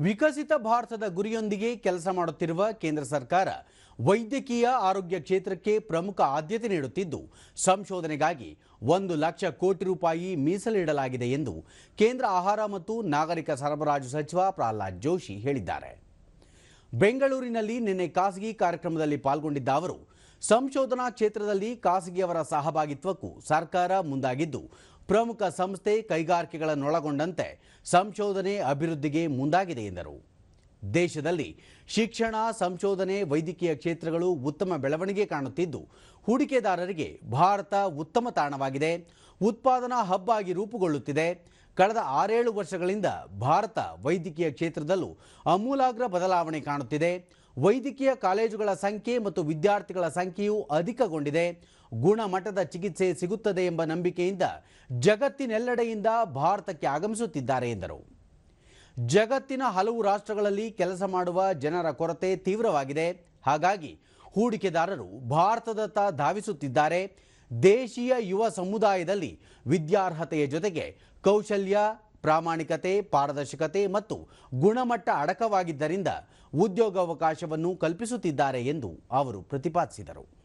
ವಿಕಸಿತ ಭಾರತದ ಗುರಿಯೊಂದಿಗೆ ಕೆಲಸ ಮಾಡುತ್ತಿರುವ ಕೇಂದ್ರ ಸರ್ಕಾರ ವೈದ್ಯಕೀಯ ಆರೋಗ್ಯ ಕ್ಷೇತ್ರಕ್ಕೆ ಪ್ರಮುಖ ಆದ್ಯತೆ ನೀಡುತ್ತಿದ್ದು, ಸಂಶೋಧನೆಗಾಗಿ ಒಂದು ಲಕ್ಷ ಕೋಟಿ ರೂಪಾಯಿ ಮೀಸಲಿಡಲಾಗಿದೆ ಎಂದು ಕೇಂದ್ರ ಆಹಾರ ಮತ್ತು ನಾಗರಿಕ ಸರಬರಾಜು ಸಚಿವ ಪ್ರಹ್ಲಾದ್ ಜೋಶಿ ಹೇಳಿದ್ದಾರೆ. ಬೆಂಗಳೂರಿನಲ್ಲಿ ನಿನ್ನೆ ಖಾಸಗಿ ಕಾರ್ಯಕ್ರಮದಲ್ಲಿ ಪಾಲ್ಗೊಂಡಿದ್ದ ಅವರು, ಸಂಶೋಧನಾ ಕ್ಷೇತ್ರದಲ್ಲಿ ಖಾಸಗಿಯವರ ಸಹಭಾಗಿತ್ವಕ್ಕೂ ಸರ್ಕಾರ ಮುಂದಾಗಿದ್ದು ಪ್ರಮುಖ ಸಂಸ್ಥೆ ಕೈಗಾರಿಕೆಗಳನ್ನೊಳಗೊಂಡಂತೆ ಸಂಶೋಧನೆ ಅಭಿವೃದ್ಧಿಗೆ ಮುಂದಾಗಿದೆ ಎಂದರು. ದೇಶದಲ್ಲಿ ಶಿಕ್ಷಣ, ಸಂಶೋಧನೆ, ವೈದ್ಯಕೀಯ ಕ್ಷೇತ್ರಗಳು ಉತ್ತಮ ಬೆಳವಣಿಗೆ ಕಾಣುತ್ತಿದ್ದು, ಹೂಡಿಕೆದಾರರಿಗೆ ಭಾರತ ಉತ್ತಮ ತಾಣವಾಗಿದೆ. ಉತ್ಪಾದನಾ ಹಬ್ ಆಗಿ ರೂಪುಗೊಳ್ಳುತ್ತಿದೆ. ಕಳೆದ ಆರೇಳು ವರ್ಷಗಳಿಂದ ಭಾರತ ವೈದ್ಯಕೀಯ ಕ್ಷೇತ್ರದಲ್ಲೂ ಅಮೂಲಾಗ್ರ ಬದಲಾವಣೆ ಕಾಣುತ್ತಿದೆ. ವೈದ್ಯಕೀಯ ಕಾಲೇಜುಗಳ ಸಂಖ್ಯೆ ಮತ್ತು ವಿದ್ಯಾರ್ಥಿಗಳ ಸಂಖ್ಯೆಯೂ ಅಧಿಕಗೊಂಡಿದೆ. ಗುಣಮಟ್ಟದ ಚಿಕಿತ್ಸೆ ಸಿಗುತ್ತದೆ ಎಂಬ ನಂಬಿಕೆಯಿಂದ ಜಗತ್ತಿನೆಲ್ಲೆಡೆಯಿಂದ ಭಾರತಕ್ಕೆ ಆಗಮಿಸುತ್ತಿದ್ದಾರೆ ಎಂದರು. ಜಗತ್ತಿನ ಹಲವು ರಾಷ್ಟ್ರಗಳಲ್ಲಿ ಕೆಲಸ ಮಾಡುವ ಜನರ ಕೊರತೆ ತೀವ್ರವಾಗಿದೆ. ಹಾಗಾಗಿ ಹೂಡಿಕೆದಾರರು ಭಾರತದತ್ತ ಧಾವಿಸುತ್ತಿದ್ದಾರೆ. ದೇಶೀಯ ಯುವ ಸಮುದಾಯದಲ್ಲಿ ವಿದ್ಯಾರ್ಹತೆಯ ಜೊತೆಗೆ ಕೌಶಲ್ಯ ಪ್ರಾಮಾಣಿಕತೆ ಪಾರದರ್ಶಕತೆ ಮತ್ತು ಗುಣಮಟ್ಟ ಅಡಕವಾಗಿದ್ದರಿಂದ ಉದ್ಯೋಗಾವಕಾಶವನ್ನು ಕಲ್ಪಿಸುತ್ತಿದ್ದಾರೆ ಎಂದು ಅವರು ಪ್ರತಿಪಾದಿಸಿದರು.